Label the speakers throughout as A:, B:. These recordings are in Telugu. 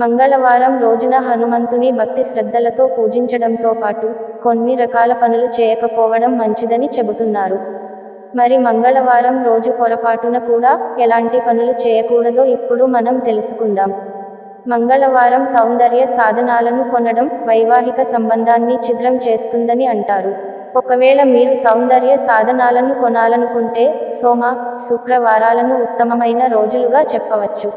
A: మంగళవారం రోజున హనుమంతుని భక్తి శ్రద్ధలతో పూజించడంతో పాటు కొన్ని రకాల పనులు చేయకపోవడం మంచిదని చెబుతున్నారు. మరి మంగళవారం రోజు పొరపాటున కూడా ఎలాంటి పనులు చేయకూడదో ఇప్పుడు మనం తెలుసుకుందాం. మంగళవారం సౌందర్య సాధనాలను కొనడం వైవాహిక సంబంధాన్ని ఛిద్రం చేస్తుందని అంటారు. ఒకవేళ మీరు సౌందర్య సాధనాలను కొనాలనుకుంటే సోమ శుక్రవారాలను ఉత్తమమైన రోజులుగా చెప్పవచ్చు.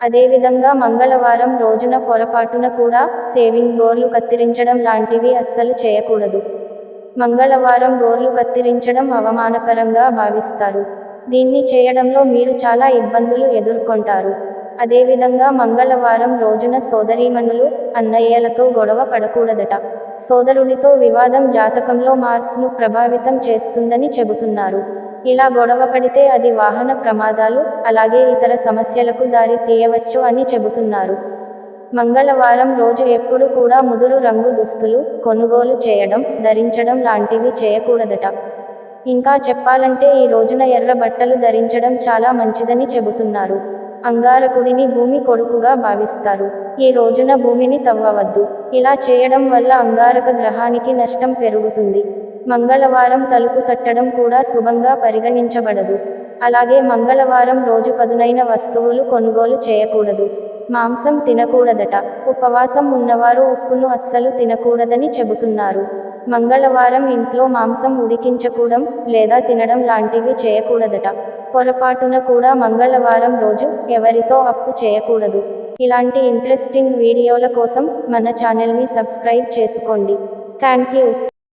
A: అదేవిధంగా మంగళవారం రోజున పొరపాటున కూడా సేవింగ్ గోర్లు కత్తిరించడం లాంటివి అస్సలు చేయకూడదు. మంగళవారం గోర్లు కత్తిరించడం అవమానకరంగా భావిస్తారు. దీన్ని చేయడంలో మీరు చాలా ఇబ్బందులు ఎదుర్కొంటారు. అదేవిధంగా మంగళవారం రోజున సోదరీమణులు అన్నయ్యలతో గొడవ పడకూడదట. సోదరుడితో వివాదం జాతకంలో మార్స్ను ప్రభావితం చేస్తుందని చెబుతున్నారు. ఇలా గొడవ పడితే అది వాహన ప్రమాదాలు అలాగే ఇతర సమస్యలకు దారి తీయవచ్చు అని చెబుతున్నారు. మంగళవారం రోజు ఎప్పుడు కూడా ముదురు రంగు దుస్తులు కొనుగోలు చేయడం ధరించడం లాంటివి చేయకూడదట. ఇంకా చెప్పాలంటే ఈ రోజున ఎర్ర బట్టలు ధరించడం చాలా మంచిదని చెబుతున్నారు. అంగారకుడిని భూమి కొడుకుగా భావిస్తారు. ఈ రోజున భూమిని తవ్వవద్దు. ఇలా చేయడం వల్ల అంగారక గ్రహానికి నష్టం పెరుగుతుంది. మంగళవారం తలుపు తట్టడం కూడా శుభంగా పరిగణించబడదు. అలాగే మంగళవారం రోజు పదునైన వస్తువులు కొనుగోలు చేయకూడదు. మాంసం తినకూడదట. ఉపవాసం ఉన్నవారు ఉప్పును అస్సలు తినకూడదని చెబుతున్నారు. మంగళవారం ఇంట్లో మాంసం ఉడికించకూడం లేదా తినడం లాంటివి చేయకూడదట. పొరపాటున కూడా మంగళవారం రోజు ఎవరితో అప్పు చేయకూడదు. ఇలాంటి ఇంట్రెస్టింగ్ వీడియోల కోసం మన ఛానల్ని సబ్స్క్రైబ్ చేసుకోండి. Thank you